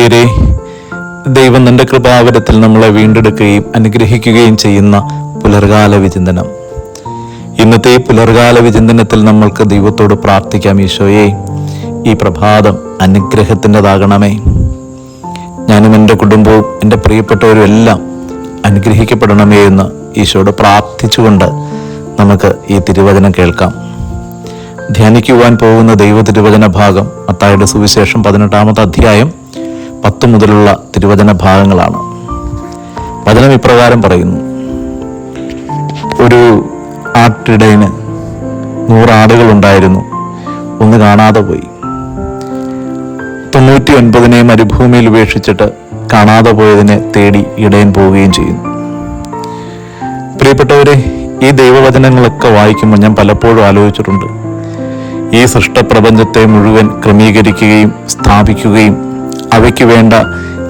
പ്രിയരെ ദൈവം നിന്റെ കൃപാവരത്തിൽ നമ്മളെ വീണ്ടെടുക്കുകയും അനുഗ്രഹിക്കുകയും ചെയ്യുന്ന പുലർകാല വിചിന്തനം. ഇന്നത്തെ പുലർകാല വിചിന്തനത്തിൽ നമ്മൾക്ക് ദൈവത്തോട് പ്രാർത്ഥിക്കാം ഈശോയെ. ഈ പ്രഭാതം അനുഗ്രഹത്തിന്റെതാകണമേ. ഞാനും എന്റെ കുടുംബവും എന്റെ പ്രിയപ്പെട്ടവരും എല്ലാം അനുഗ്രഹിക്കപ്പെടണമേ എന്ന് ഈശോയോട് പ്രാർത്ഥിച്ചുകൊണ്ട് നമുക്ക് ഈ തിരുവചനം കേൾക്കാം. ധ്യാനിക്കുവാൻ പോകുന്ന ദൈവ തിരുവചന ഭാഗം മത്തായുടെ സുവിശേഷം പതിനെട്ടാമത്തെ അധ്യായം പത്ത് മുതലുള്ള തിരുവചന ഭാഗങ്ങളാണ്. വചനം ഇപ്രകാരം പറയുന്നു. ഒരു ആട്ടിടയിന് നൂറാടുകൾ ഉണ്ടായിരുന്നു ഒന്ന് കാണാതെ പോയി. തൊണ്ണൂറ്റി ഒൻപതിനെ മരുഭൂമിയിൽ ഉപേക്ഷിച്ചിട്ട് കാണാതെ പോയതിനെ തേടി ഇടയൻ പോവുകയും ചെയ്യുന്നു. പ്രിയപ്പെട്ടവരെ ഈ ദൈവവചനങ്ങളൊക്കെ വായിക്കുമ്പോൾ ഞാൻ പലപ്പോഴും ആലോചിച്ചിട്ടുണ്ട്. ഈ സൃഷ്ടപ്രപഞ്ചത്തെ മുഴുവൻ ക്രമീകരിക്കുകയും സ്ഥാപിക്കുകയും അവയ്ക്ക് വേണ്ട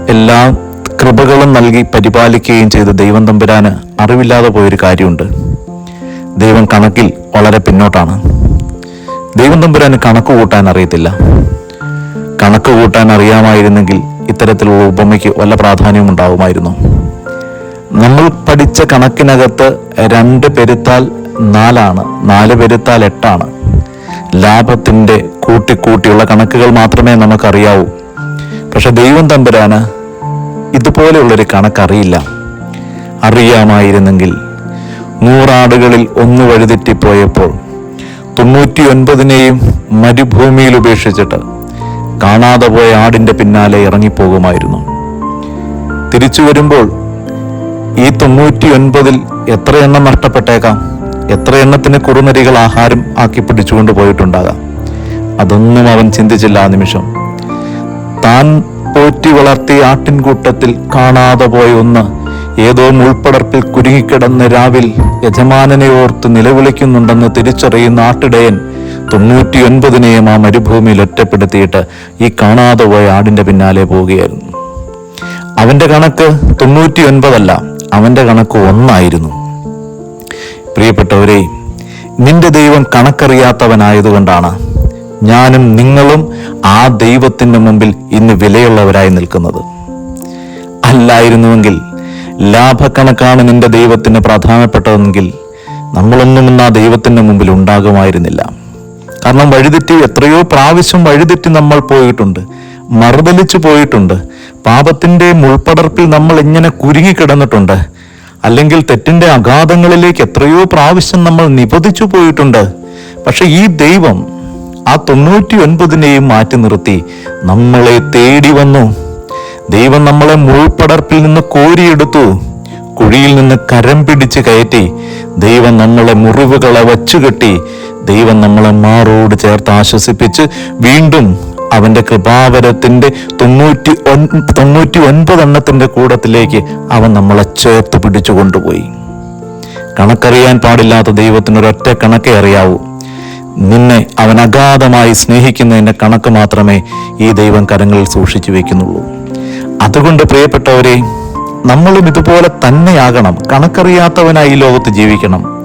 എല്ലാ കൃപകളും നൽകി പരിപാലിക്കുകയും ചെയ്ത ദൈവം തമ്പുരാന് അറിവില്ലാതെ പോയൊരു കാര്യമുണ്ട്. ദൈവം കണക്കിൽ വളരെ പിന്നോട്ടാണ്. ദൈവം തമ്പുരാന് കണക്ക് കൂട്ടാൻ അറിയത്തില്ല. കണക്ക് കൂട്ടാൻ അറിയാമായിരുന്നെങ്കിൽ ഇത്തരത്തിലുള്ള ഉപമയ്ക്ക് വല്ല പ്രാധാന്യവും ഉണ്ടാവുമായിരുന്നു. നമ്മൾ പഠിച്ച കണക്കിനകത്ത് രണ്ട് പെരുത്താൽ നാലാണ് നാല് പെരുത്താൽ എട്ടാണ്. ലാഭത്തിന്റെ കൂട്ടിക്കൂട്ടിയുള്ള കണക്കുകൾ മാത്രമേ നമുക്കറിയാവൂ. പക്ഷെ ദൈവം തമ്പുരാന് ഇതുപോലെയുള്ളൊരു കണക്കറിയില്ല. അറിയാമായിരുന്നെങ്കിൽ നൂറാടുകളിൽ ഒന്ന് വഴിതെറ്റിപ്പോയപ്പോൾ തൊണ്ണൂറ്റി ഒൻപതിനെയും മരുഭൂമിയിൽ ഉപേക്ഷിച്ചിട്ട് കാണാതെ പോയ ആടിന്റെ പിന്നാലെ ഇറങ്ങിപ്പോകുമായിരുന്നു. തിരിച്ചു വരുമ്പോൾ ഈ തൊണ്ണൂറ്റി ഒൻപതിൽ എത്ര എണ്ണം നഷ്ടപ്പെട്ടേക്കാം? എത്ര എണ്ണത്തിന് കുറുനരികൾ ആഹാരം ആക്കി പിടിച്ചുകൊണ്ട് പോയിട്ടുണ്ടാകാം? അതൊന്നും അവൻ ചിന്തിച്ചില്ല ആ നിമിഷം. താൻ പോറ്റി വളർത്തിയ ആട്ടിൻകൂട്ടത്തിൽ കാണാതെ പോയ ഒന്ന് ഏതോ മുൾപ്പടർപ്പിൽ കുരുങ്ങിക്കിടന്ന് രാവിൽ യജമാനനെ ഓർത്ത് നിലവിളിക്കുന്നുണ്ടെന്ന് തിരിച്ചറിയുന്ന ആട്ടിടയൻ തൊണ്ണൂറ്റിയൊൻപതിനെയും ആ മരുഭൂമിയിൽ ഒറ്റപ്പെടുത്തിയിട്ട് ഈ കാണാതെ പോയ ആടിന്റെ പിന്നാലെ പോവുകയായിരുന്നു. അവന്റെ കണക്ക് തൊണ്ണൂറ്റി ഒൻപതല്ല അവന്റെ കണക്ക് ഒന്നായിരുന്നു. പ്രിയപ്പെട്ടവരെ നിന്റെ ദൈവം കണക്കറിയാത്തവനായതുകൊണ്ടാണ് ഞാനും നിങ്ങളും ആ ദൈവത്തിന്റെ മുമ്പിൽ ഇന്ന് വിലയുള്ളവരായി നിൽക്കുന്നത്. അല്ലായിരുന്നുവെങ്കിൽ ലാഭക്കണക്കാണ് നിന്റെ ദൈവത്തിന് പ്രധാനപ്പെട്ടതെങ്കിൽ നമ്മളൊന്നും ഇന്ന് ആ ദൈവത്തിന്റെ മുമ്പിൽ ഉണ്ടാകുമായിരുന്നില്ല. കാരണം വഴിതെറ്റി എത്രയോ പ്രാവശ്യം വഴിതെറ്റി നമ്മൾ പോയിട്ടുണ്ട്. മറുതലിച്ചു പോയിട്ടുണ്ട്. പാപത്തിന്റെ മുൾപ്പടർപ്പിൽ നമ്മൾ ഇങ്ങനെ കുരുങ്ങിക്കിടന്നിട്ടുണ്ട്. അല്ലെങ്കിൽ തെറ്റിന്റെ അഗാധങ്ങളിലേക്ക് എത്രയോ പ്രാവശ്യം നമ്മൾ നിപതിച്ചു പോയിട്ടുണ്ട്. പക്ഷെ ഈ ദൈവം ആ തൊണ്ണൂറ്റി ഒൻപതിനെയും മാറ്റി നിർത്തി. നമ്മളെ തേടി വന്നു. ദൈവം നമ്മളെ മുൾപ്പടർപ്പിൽ നിന്ന് കോരിയെടുത്തു. കുഴിയിൽ നിന്ന് കരം പിടിച്ച് കയറ്റി. ദൈവം നമ്മളെ മുറിവുകളെ വച്ചുകെട്ടി. ദൈവം നമ്മളെ മാറോട് ചേർത്ത് ആശ്വസിപ്പിച്ച് വീണ്ടും അവന്റെ കൃപാവരത്തിന്റെ തൊണ്ണൂറ്റി ഒൻ തൊണ്ണൂറ്റി ഒൻപതെണ്ണത്തിന്റെ കൂടത്തിലേക്ക് അവൻ നമ്മളെ ചേർത്ത് പിടിച്ചു കൊണ്ടുപോയി. കണക്കറിയാൻ പാടില്ലാത്ത ദൈവത്തിന് ഒരൊറ്റ കണക്കേ അറിയാവൂ. നിന്നെ അവൻ അഗാധമായി സ്നേഹിക്കുന്നതിന്റെ കണക്ക് മാത്രമേ ഈ ദൈവം കരങ്ങളിൽ സൂക്ഷിച്ചു വെക്കുന്നുള്ളൂ. അതുകൊണ്ട് പ്രിയപ്പെട്ടവരെ നമ്മളും ഇതുപോലെ തന്നെയാകണം. കണക്കറിയാത്തവനായി ഈ ലോകത്ത് ജീവിക്കണം.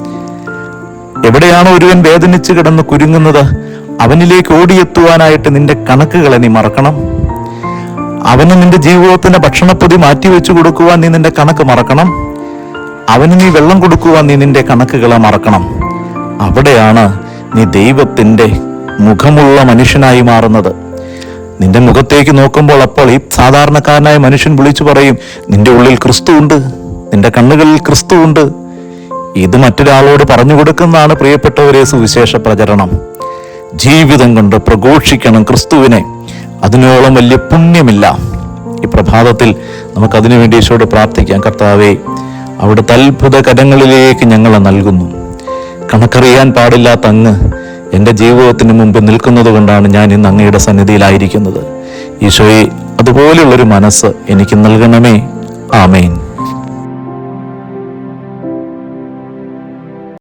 എവിടെയാണോ ഒരുവൻ വേദനിച്ച് കിടന്ന് കുരുങ്ങുന്നത് അവനിലേക്ക് ഓടിയെത്തുവാനായിട്ട് നിന്റെ കണക്കുകളെ നീ മറക്കണം. അവന് നിന്റെ ജീവിതത്തിന്റെ ഭക്ഷണപ്പൊതി മാറ്റിവെച്ചു കൊടുക്കുവാൻ നീ നിന്റെ കണക്ക് മറക്കണം. അവന് നീ വെള്ളം കൊടുക്കുവാൻ നീ നിന്റെ കണക്കുകളെ മറക്കണം. അവിടെയാണ് നീ ദൈവത്തിന്റെ മുഖമുള്ള മനുഷ്യനായി മാറുന്നത്. നിന്റെ മുഖത്തേക്ക് നോക്കുമ്പോൾ അപ്പോൾ ഈ സാധാരണക്കാരനായ മനുഷ്യൻ വിളിച്ചു പറയും നിന്റെ ഉള്ളിൽ ക്രിസ്തു ഉണ്ട് നിന്റെ കണ്ണുകളിൽ ക്രിസ്തു ഉണ്ട്. ഇത് മറ്റൊരാളോട് പറഞ്ഞു കൊടുക്കുന്നതാണ് പ്രിയപ്പെട്ടവരെ സുവിശേഷ പ്രചരണം. ജീവിതം കൊണ്ട് പ്രഘോഷിക്കണം ക്രിസ്തുവിനെ. അതിനോളം വലിയ പുണ്യമില്ല. ഈ പ്രഭാതത്തിൽ നമുക്കതിനു വേണ്ടി ഈശോട് പ്രാർത്ഥിക്കാം. കർത്താവേ അവിടുത്തെ അത്ഭുത കരങ്ങളിലേക്ക് ഞങ്ങളെ നൽകുന്നു. കണക്കറിയാൻ പാടില്ലാത്ത അങ്ങ് എന്റെ ജീവിതത്തിന് മുമ്പ് നിൽക്കുന്നത് കൊണ്ടാണ് ഞാൻ ഇന്ന് അങ്ങയുടെ സന്നിധിയിലായിരിക്കുന്നത്. ഈശോയെ അതുപോലെയുള്ളൊരു മനസ്സ് എനിക്ക് നൽകണമേ. ആമേൻ.